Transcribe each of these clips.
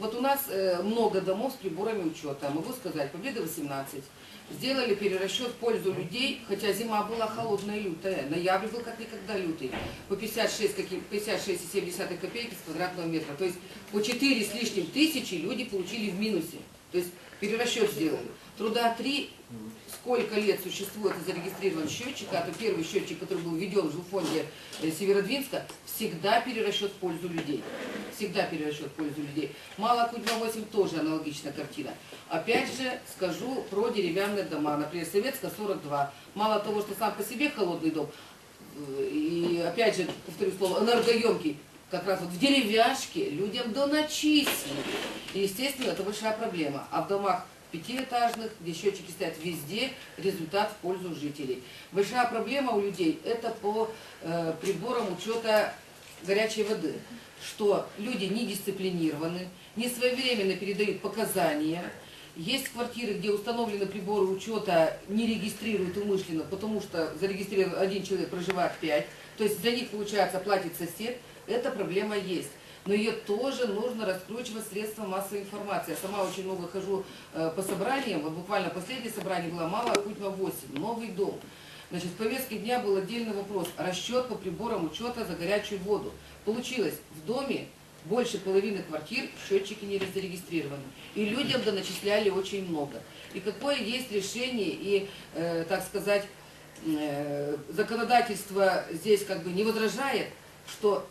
Вот у нас э, много домов с приборами учета. Могу сказать, Победа 18. Сделали перерасчет в пользу людей, хотя зима была холодная и лютая. Ноябрь был как никогда лютый. По 56, каким- 56,7 копейки с квадратного метра. То есть по 4 с лишним тысячи люди получили в минусе. То есть перерасчет сделали. Труда 3, сколько лет существует и зарегистрирован счетчик, а то первый счетчик, который был введен в жилфонде э, Северодвинска, всегда перерасчет в пользу людей. Всегда перерасчет в пользу людей. Мало Кузьма 8 тоже аналогичная картина. Опять же скажу про деревянные дома. Например, Советская 42. Мало того, что сам по себе холодный дом, э, и опять же, повторю слово, энергоемкий, как раз вот в деревяшке людям доначислили. И, естественно, это большая проблема. А в домах пятиэтажных, где счетчики стоят везде, результат в пользу жителей. Большая проблема у людей это по э, приборам учета горячей воды, что люди не дисциплинированы, не своевременно передают показания. Есть квартиры, где установлены приборы учета, не регистрируют умышленно, потому что зарегистрирован один человек, проживает пять. То есть за них, получается, платит сосед. Эта проблема есть. Но ее тоже нужно раскручивать средства массовой информации. Я сама очень много хожу э, по собраниям. Вот буквально последнее собрание было Малая Кузьма 8, новый дом. Значит, в повестке дня был отдельный вопрос. Расчет по приборам учета за горячую воду. Получилось, в доме больше половины квартир счетчики не зарегистрированы. И людям доначисляли очень много. И какое есть решение и, э, так сказать, э, законодательство здесь как бы не возражает, что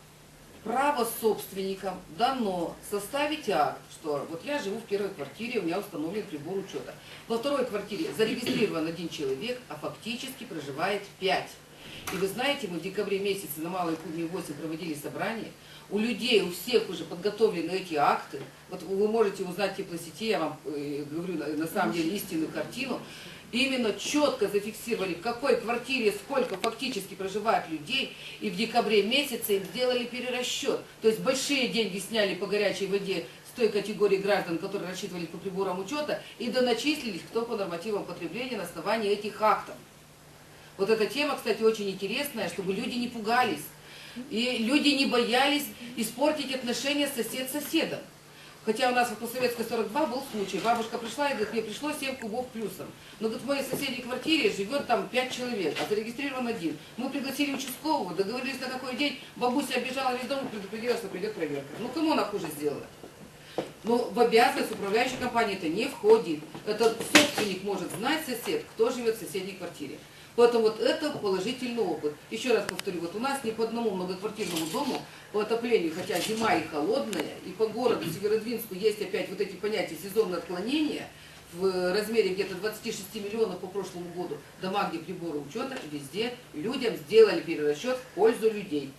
право собственникам дано составить акт, что вот я живу в первой квартире, у меня установлен прибор учета. Во второй квартире зарегистрирован один человек, а фактически проживает пять. И вы знаете, мы в декабре месяце на Малой Кузьме 8 проводили собрание. У людей, у всех уже подготовлены эти акты. Вот вы можете узнать в теплосети, я вам э, говорю на самом деле истинную картину. Именно четко зафиксировали, в какой квартире сколько фактически проживает людей. И в декабре месяце им сделали перерасчет. То есть большие деньги сняли по горячей воде с той категории граждан, которые рассчитывались по приборам учета, и доначислились кто по нормативам потребления на основании этих актов. Вот эта тема, кстати, очень интересная, чтобы люди не пугались. И люди не боялись испортить отношения сосед с соседом. Хотя у нас вот по Советской 42 был случай. Бабушка пришла и говорит, мне пришло 7 кубов плюсом. Но говорит, в моей соседней квартире живет там 5 человек, а зарегистрирован один. Мы пригласили участкового, договорились на какой день. Бабуся обижала весь дом и предупредила, что придет проверка. Ну кому она хуже сделала? Но в обязанность управляющей компании это не входит. Это собственник может знать сосед, кто живет в соседней квартире. Поэтому вот это положительный опыт. Еще раз повторю, вот у нас ни по одному многоквартирному дому по отоплению, хотя зима и холодная, и по городу Северодвинску есть опять вот эти понятия сезонное отклонение в размере где-то 26 миллионов по прошлому году. Дома, где приборы учета, везде людям сделали перерасчет в пользу людей.